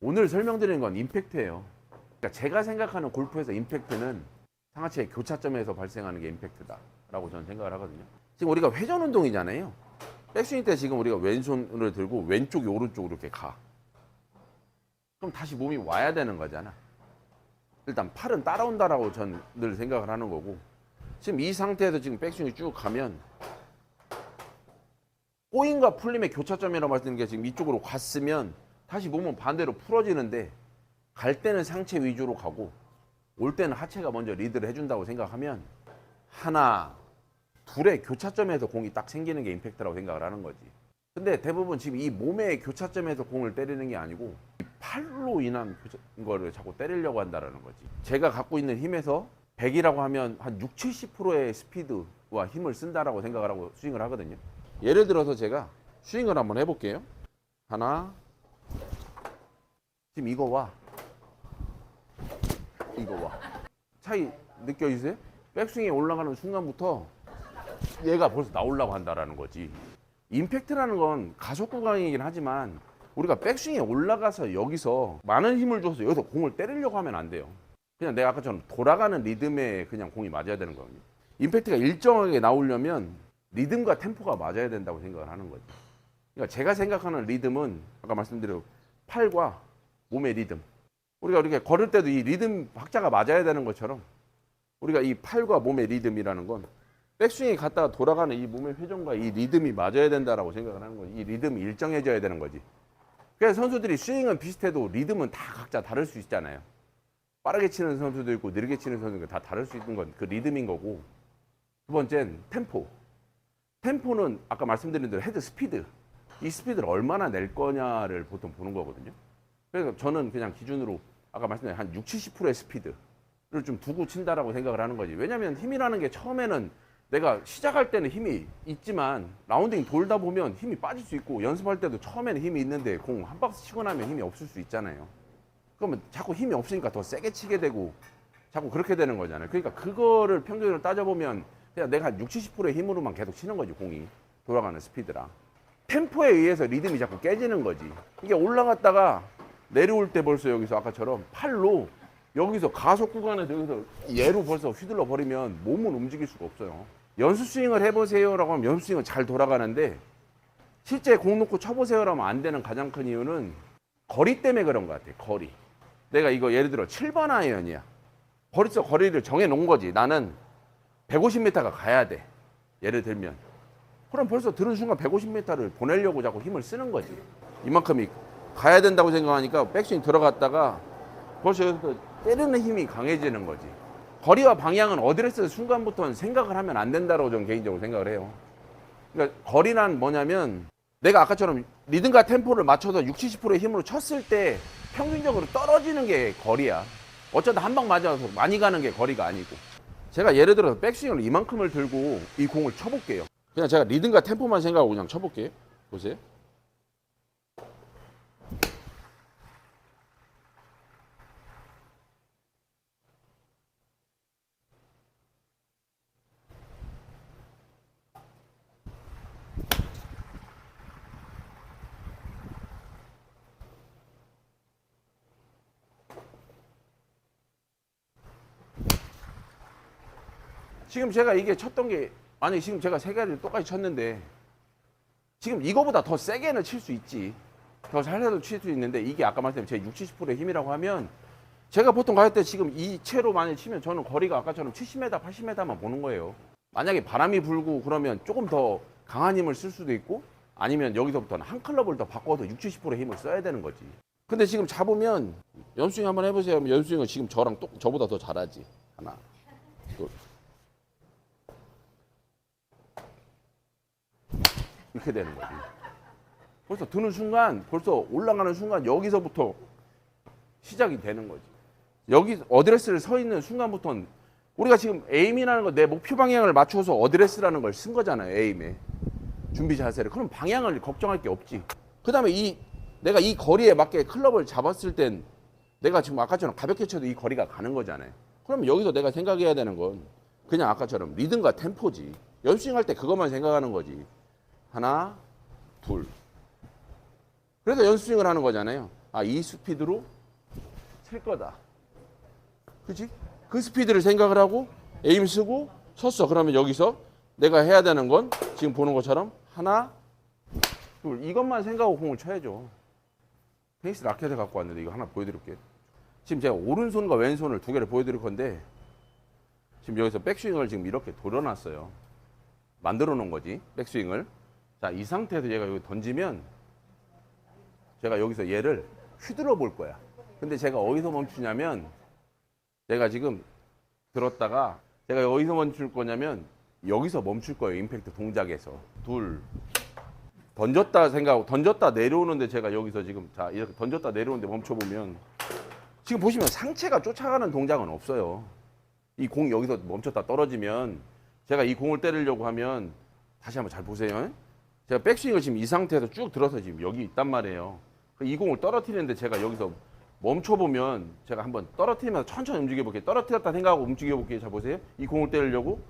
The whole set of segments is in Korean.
오늘 설명드리는 건 임팩트예요. 그러니까 제가 생각하는 골프에서 임팩트는 상하체의 교차점에서 발생하는 게 임팩트다라고 저는 생각을 하거든요. 지금 우리가 회전 운동이잖아요. 백스윙 때 지금 우리가 왼손을 들고 왼쪽이 오른쪽으로 이렇게 가. 그럼 다시 몸이 와야 되는 거잖아. 일단 팔은 따라온다라고 전 늘 생각을 하는 거고 지금 이 상태에서 지금 백스윙이 쭉 가면 꼬인과 풀림의 교차점이라고 말씀드린 게 지금 이쪽으로 갔으면 다시 몸은 반대로 풀어지는데 갈 때는 상체 위주로 가고 올 때는 하체가 먼저 리드를 해준다고 생각하면 하나 둘의 교차점에서 공이 딱 생기는 게 임팩트라고 생각을 하는 거지. 근데 대부분 지금 이 몸의 교차점에서 공을 때리는 게 아니고 이 팔로 인한 거를 자꾸 때리려고 한다라는 거지. 제가 갖고 있는 힘에서 100이라고 하면 한 6, 70%의 스피드와 힘을 쓴다라고 생각을 하고 스윙을 하거든요. 예를 들어서 제가 스윙을 한번 해볼게요. 하나, 지금 이거 와 이거 와 차이 느껴지세요? 백스윙에 올라가는 순간부터 얘가 벌써 나오려고 한다라는 거지. 임팩트라는 건 가속 구간이긴 하지만 우리가 백스윙에 올라가서 여기서 많은 힘을 줘서 여기서 공을 때리려고 하면 안 돼요. 그냥 내가 아까처럼 돌아가는 리듬에 그냥 공이 맞아야 되는 거거든요. 임팩트가 일정하게 나오려면 리듬과 템포가 맞아야 된다고 생각을 하는 거죠. 그러니까 제가 생각하는 리듬은 아까 말씀드린 팔과 몸의 리듬. 우리가 이렇게 걸을 때도 이 리듬 박자가 맞아야 되는 것처럼 우리가 이 팔과 몸의 리듬이라는 건 백스윙이 갔다가 돌아가는 이 몸의 회전과 이 리듬이 맞아야 된다라고 생각을 하는 거지. 이 리듬이 일정해져야 되는 거지. 그래서 선수들이 스윙은 비슷해도 리듬은 다 각자 다를 수 있잖아요. 빠르게 치는 선수도 있고 느리게 치는 선수도 있고 다 다를 수 있는 건 그 리듬인 거고. 두 번째는 템포. 템포는 아까 말씀드린 대로 헤드 스피드. 이 스피드를 얼마나 낼 거냐를 보통 보는 거거든요. 그래서 저는 그냥 기준으로 아까 말씀드린 한 60, 70%의 스피드를 좀 두고 친다라고 생각을 하는 거지. 왜냐면 힘이라는 게 처음에는 내가 시작할 때는 힘이 있지만 라운딩 돌다 보면 힘이 빠질 수 있고 연습할 때도 처음에는 힘이 있는데 공 한 박스 치고 나면 힘이 없을 수 있잖아요. 그러면 자꾸 힘이 없으니까 더 세게 치게 되고 자꾸 그렇게 되는 거잖아요. 그러니까 그거를 평균으로 따져보면 그냥 내가 한 60, 70%의 힘으로만 계속 치는 거지 공이 돌아가는 스피드랑 템포에 의해서 리듬이 자꾸 깨지는 거지. 이게 올라갔다가 내려올 때 벌써 여기서 아까처럼 팔로 여기서 가속 구간에서 여기서 얘로 벌써 휘둘러 버리면 몸은 움직일 수가 없어요. 연습 스윙을 해보세요라고 하면 연습 스윙은 잘 돌아가는데 실제 공 놓고 쳐보세요라면 안 되는 가장 큰 이유는 거리 때문에 그런 것 같아. 거리. 내가 이거 예를 들어 7번 아이언이야. 벌써 거리를 정해 놓은 거지. 나는 150m가 가야 돼. 예를 들면. 그럼 벌써 들은 순간 150m를 보내려고 자꾸 힘을 쓰는 거지. 이만큼이 가야 된다고 생각하니까 백스윙 들어갔다가 벌써 때리는 힘이 강해지는 거지. 거리와 방향은 어드레스 순간부터는 생각을 하면 안 된다고 저는 개인적으로 생각을 해요. 그러니까 거리란 뭐냐면 내가 아까처럼 리듬과 템포를 맞춰서 60, 70%의 힘으로 쳤을 때 평균적으로 떨어지는 게 거리야. 어쩌다 한 방 맞아서 많이 가는 게 거리가 아니고. 제가 예를 들어서 백스윙을 이만큼을 들고 이 공을 쳐볼게요. 그냥 제가 리듬과 템포만 생각하고 그냥 쳐볼게요. 보세요. 지금 제가 이게 쳤던 게 아니 지금 제가 세 가지를 똑같이 쳤는데 지금 이거보다 더 세게는 칠 수 있지 더 살려도 칠 수 있는데 이게 아까 말씀드린 제 60, 70%의 힘이라고 하면 제가 보통 갈 때 지금 이 채로 많이 치면 저는 거리가 아까처럼 70m, 80m만 보는 거예요. 만약에 바람이 불고 그러면 조금 더 강한 힘을 쓸 수도 있고 아니면 여기서부터는 한 클럽을 더 바꿔서 60, 70%의 힘을 써야 되는 거지. 근데 지금 잡으면 연스윙 한번 해보세요. 그럼 연스윙은 지금 저랑 똑 저보다 더 잘하지. 하나, 이렇게 되는 거지. 벌써 드는 순간, 벌써 올라가는 순간 여기서부터 시작이 되는 거지. 여기 어드레스를 서 있는 순간부터는 우리가 지금 에임이라는 거 내 목표 방향을 맞춰서 어드레스라는 걸 쓴 거잖아요. 에임에 준비 자세를. 그럼 방향을 걱정할 게 없지. 그 다음에 이 내가 이 거리에 맞게 클럽을 잡았을 땐 내가 지금 아까처럼 가볍게 쳐도 이 거리가 가는 거잖아요. 그럼 여기서 내가 생각해야 되는 건 그냥 아까처럼 리듬과 템포지. 연스윙 할때 그것만 생각하는 거지. 하나, 둘. 그래서 연스윙을 하는 거잖아요. 아 이 스피드로 칠 거다. 그지? 그 스피드를 생각을 하고 에임 쓰고 섰어. 그러면 여기서 내가 해야 되는 건 지금 보는 것처럼 하나, 둘 이것만 생각하고 공을 쳐야죠. 테니스 라켓을 갖고 왔는데 이거 하나 보여드릴게요. 지금 제가 오른손과 왼손을 두 개를 보여드릴 건데 지금 여기서 백스윙을 지금 이렇게 돌려놨어요. 만들어 놓은 거지 백스윙을. 자 이 상태에서 얘가 여기 던지면 제가 여기서 얘를 휘둘러 볼 거야. 근데 제가 어디서 멈추냐면 제가 지금 들었다가 제가 어디서 멈출 거냐면 여기서 멈출 거예요. 임팩트 동작에서 둘 던졌다 생각하고 던졌다 내려오는데 제가 여기서 지금 자 이렇게 던졌다 내려오는데 멈춰 보면 지금 보시면 상체가 쫓아가는 동작은 없어요. 이 공이 여기서 멈췄다 떨어지면 제가 이 공을 때리려고 하면 다시 한번 잘 보세요. 제가 백스윙을 지금 이 상태에서 쭉 들어서 지금 여기 있단 말이에요. 이 공을 떨어뜨리는데 제가 여기서 멈춰 보면 제가 한번 떨어뜨리면서 천천히 움직여 볼게요. 떨어뜨렸다 생각하고 움직여 볼게요. 자 보세요. 이 공을 때리려고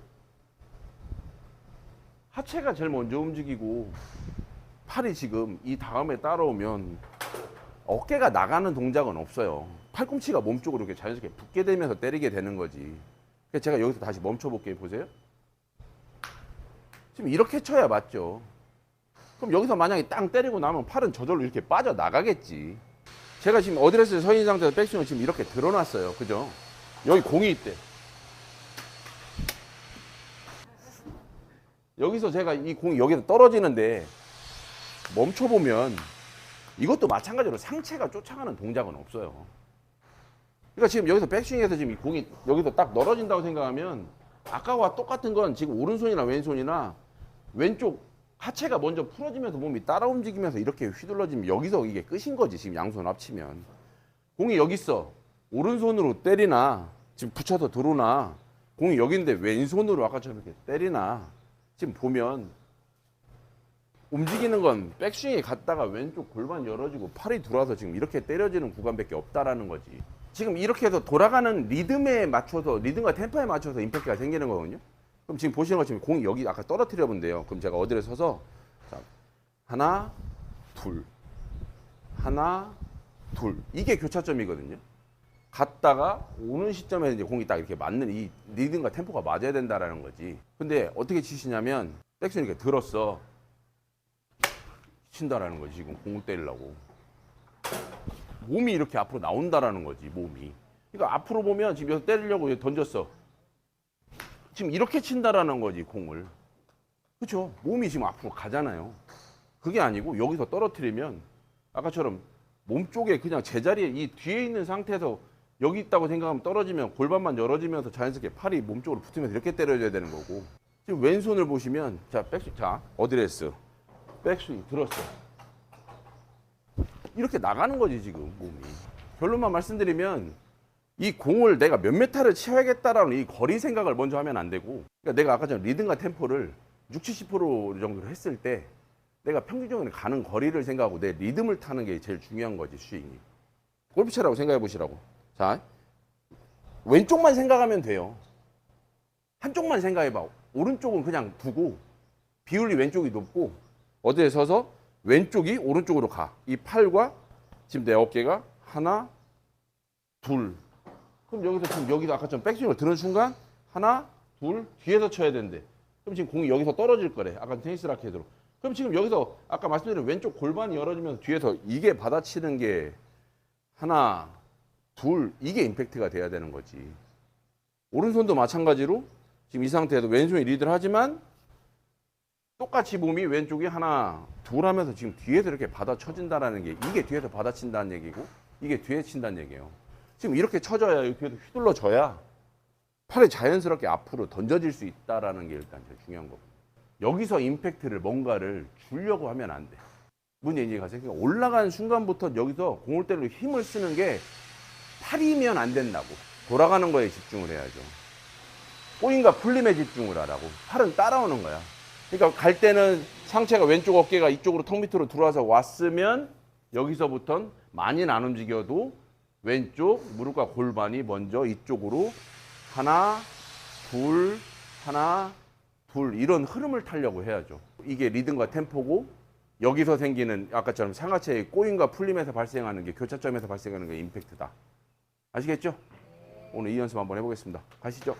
하체가 제일 먼저 움직이고 팔이 지금 이 다음에 따라오면 어깨가 나가는 동작은 없어요. 팔꿈치가 몸 쪽으로 이렇게 자연스럽게 붙게 되면서 때리게 되는 거지. 제가 여기서 다시 멈춰 볼게요. 보세요. 지금 이렇게 쳐야 맞죠. 그럼 여기서 만약에 땅 때리고 나면 팔은 저절로 이렇게 빠져 나가겠지. 제가 지금 어드레스 서 있는 상태에서 백스윙을 지금 이렇게 들어놨어요. 그죠? 여기 공이 있대. 여기서 제가 이 공이 여기서 떨어지는데 멈춰보면 이것도 마찬가지로 상체가 쫓아가는 동작은 없어요. 그러니까 지금 여기서 백스윙에서 지금 이 공이 여기서 딱 떨어진다고 생각하면 아까와 똑같은 건 지금 오른손이나 왼손이나 왼쪽 하체가 먼저 풀어지면서 몸이 따라 움직이면서 이렇게 휘둘러지면 여기서 이게 끝인 거지 지금 양손 합치면 공이 여기 있어 오른손으로 때리나 지금 붙여서 들어오나 공이 여기인데 왼손으로 아까처럼 이렇게 때리나 지금 보면 움직이는 건 백스윙에 갔다가 왼쪽 골반 열어지고 팔이 들어와서 지금 이렇게 때려지는 구간밖에 없다라는 거지. 지금 이렇게 해서 돌아가는 리듬에 맞춰서 리듬과 템포에 맞춰서 임팩트가 생기는 거거든요. 그럼 지금 보시는 것처럼 공이 여기 아까 떨어뜨려 본대요. 그럼 제가 어디를 서서 자, 하나, 둘, 하나, 둘 이게 교차점이거든요. 갔다가 오는 시점에 이제 공이 딱 이렇게 맞는 이 리듬과 템포가 맞아야 된다라는 거지. 근데 어떻게 치시냐면 백스윙 이렇게 들었어. 친다라는 거지 지금 공을 때리려고 몸이 이렇게 앞으로 나온다라는 거지 몸이 그러니까 앞으로 보면 지금 여기서 때리려고 던졌어 지금 이렇게 친다라는 거지 공을. 그렇죠 몸이 지금 앞으로 가잖아요. 그게 아니고 여기서 떨어뜨리면 아까처럼 몸 쪽에 그냥 제자리에 이 뒤에 있는 상태에서 여기 있다고 생각하면 떨어지면 골반만 열어지면서 자연스럽게 팔이 몸 쪽으로 붙으면서 이렇게 때려줘야 되는 거고. 지금 왼손을 보시면 자 백스 자 어드레스. 백스윙 들었어. 이렇게 나가는 거지 지금 몸이. 결론만 말씀드리면 이 공을 내가 몇 메타를 치워야겠다라는 이 거리 생각을 먼저 하면 안 되고 그러니까 내가 아까 전 리듬과 템포를 6, 70% 정도로 했을 때 내가 평균적으로 가는 거리를 생각하고 내 리듬을 타는 게 제일 중요한 거지 스윙이. 골프채라고 생각해 보시라고. 자 왼쪽만 생각하면 돼요. 한쪽만 생각해 봐. 오른쪽은 그냥 두고 비율이 왼쪽이 높고 어디에 서서 왼쪽이 오른쪽으로 가. 이 팔과 지금 내 어깨가 하나, 둘. 그럼 여기서 지금 여기서 아까처럼 백스윙을 드는 순간 하나, 둘 뒤에서 쳐야 되는데. 그럼 지금 공이 여기서 떨어질 거래. 아까 테니스 라켓으로. 그럼 지금 여기서 아까 말씀드린 왼쪽 골반이 열어지면서 뒤에서 이게 받아치는 게 하나, 둘 이게 임팩트가 돼야 되는 거지. 오른손도 마찬가지로 지금 이 상태에서 왼손이 리드를 하지만 똑같이 몸이 왼쪽이 하나 둘 하면서 지금 뒤에서 이렇게 받아 쳐진다라는 게 이게 뒤에서 받아친다는 얘기고 이게 뒤에 친다는 얘기예요. 지금 이렇게 쳐져야 뒤에서 휘둘러져야 팔이 자연스럽게 앞으로 던져질 수 있다라는 게 일단 제일 중요한 거고 여기서 임팩트를 뭔가를 주려고 하면 안 돼. 이제 가세요. 올라간 순간부터 여기서 공을 때리고 힘을 쓰는 게 팔이면 안 된다고 돌아가는 거에 집중을 해야죠. 꼬인과 풀림에 집중을 하라고 팔은 따라오는 거야. 그러니까 갈 때는 상체가 왼쪽 어깨가 이쪽으로 턱 밑으로 들어와서 왔으면 여기서부턴 많이는 안 움직여도 왼쪽 무릎과 골반이 먼저 이쪽으로 하나, 둘, 하나, 둘 이런 흐름을 타려고 해야죠. 이게 리듬과 템포고 여기서 생기는 아까처럼 상하체의 꼬임과 풀림에서 발생하는 게 교차점에서 발생하는 게 임팩트다. 아시겠죠? 오늘 이 연습 한번 해보겠습니다. 가시죠.